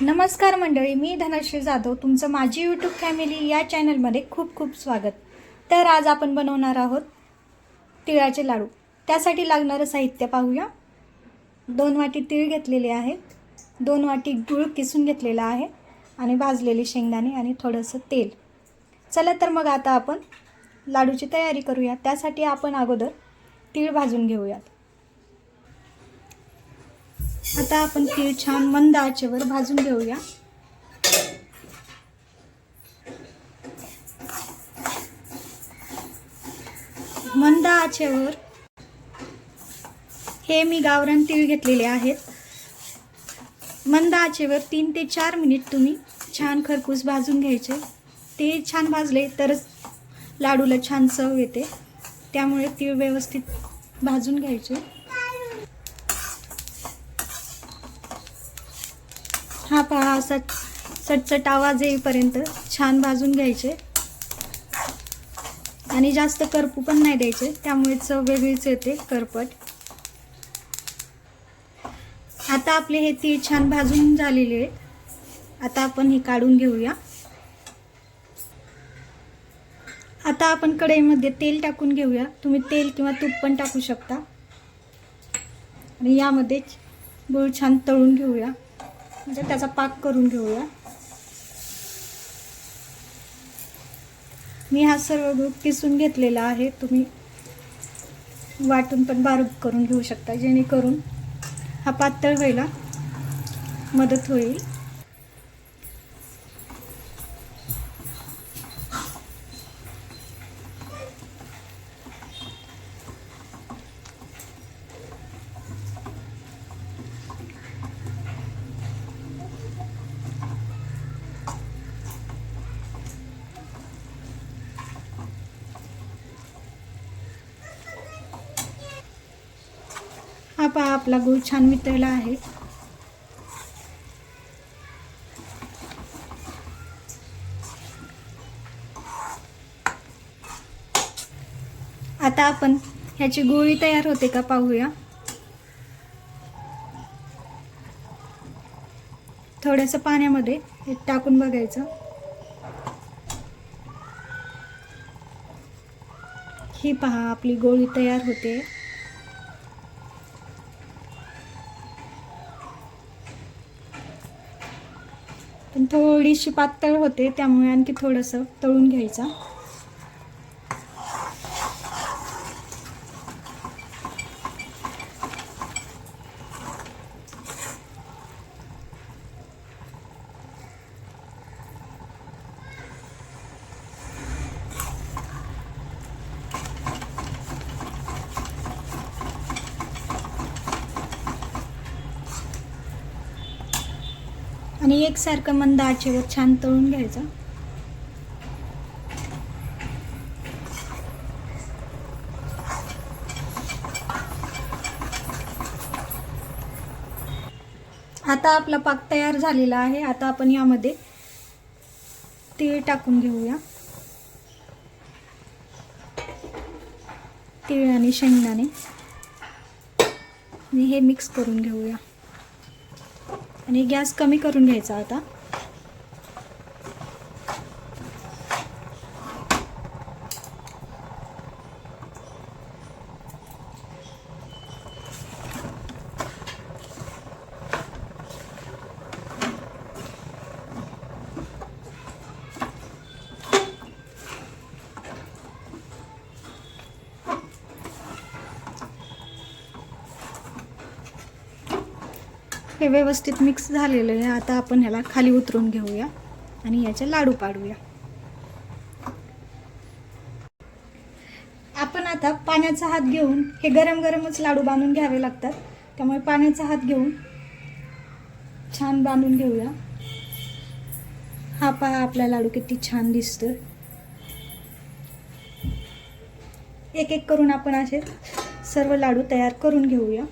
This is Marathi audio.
नमस्कार मंडळी मी धनश्री जाधव. तुमचं माझी यूट्यूब फॅमिली या चॅनलमध्ये खूप खूप स्वागत. तर आज आपण बनवणार आहोत तिळाचे लाडू. त्यासाठी लागणारं साहित्य पाहूया. दोन वाटी तीळ घेतलेले आहेत दोन वाटी गूळ किसून घेतलेला आहे आणि भाजलेले शेंगदाणे आणि थोडंसं तेल. चला तर मग आता आपण लाडूची तयारी करूया. त्यासाठी आपण अगोदर तीळ भाजून घेऊयात. आता आपण तीळ छान मंद आचेवर भाजून घेऊया. मंद आचेवर हे मी गावरान तीळ घेतलेले आहेत. मंद आचेवर तीन ते चार मिनिट तुम्ही छान खरपूस भाजून घ्यायचे. ते छान भाजले तरच लाडूला छान चव येते. त्यामुळे तीळ व्यवस्थित भाजून घ्यायचे. हा पहा असा चटचट आवाज येईपर्यंत छान भाजून घ्यायचे. आणि जास्त करपू पण नाही द्यायचे त्यामुळे चव वेगळीच येते करपट. आता आपले हे तीळ छान भाजून झालेले आहेत. आता आपण हे काढून घेऊया. आता आपण कढईमध्ये तेल टाकून घेऊया. तुम्ही तेल किंवा तूप पण टाकू शकता. आणि यामध्ये गूळ छान तळून घेऊया. म्हणजे त्याचा पाक करून घेऊया. मी हा सर्व दूध किसून घेतलेला आहे. तुम्ही वाटून पण बारीक करून घेऊ शकता. जेणेकरून हा पातळ व्हायला मदत होईल. हा पहा आपला गूळ छान वितळला आहे. आता आपण ह्याची गोळी तयार होते का पाहूया. थोडंसं पाण्यामध्ये हे टाकून बघायचं. ही पहा आपली गोळी तयार होते. पण थोडीशी पातळ होते त्यामुळे आणखी थोडंसं तळून घ्यायचा. आणि एकसारखं मंद आचेवर छान तळून घ्यायचं. आता आपला पाक तयार झालेला आहे. आता आपण यामध्ये तीळ टाकून घेऊया. तीळ आणि शेंगदाणे. आणि हे मिक्स करून घेऊया. आणि गॅस कमी करून घ्यायचा आता. हे व्यवस्थित मिक्स झालेलं आहे. आता आपण ह्याला खाली उतरून घेऊया आणि याचे लाडू पाडूया. आपण आता पाण्याचा हात घेऊन हे गरम गरमच लाडू बांधून घ्यावे लागतात. त्यामुळे पाण्याचा हात घेऊन छान बांधून घेऊया. हा पहा आपला लाडू किती छान दिसतो एक एक करून आपण असे सर्व लाडू तयार करून घेऊया.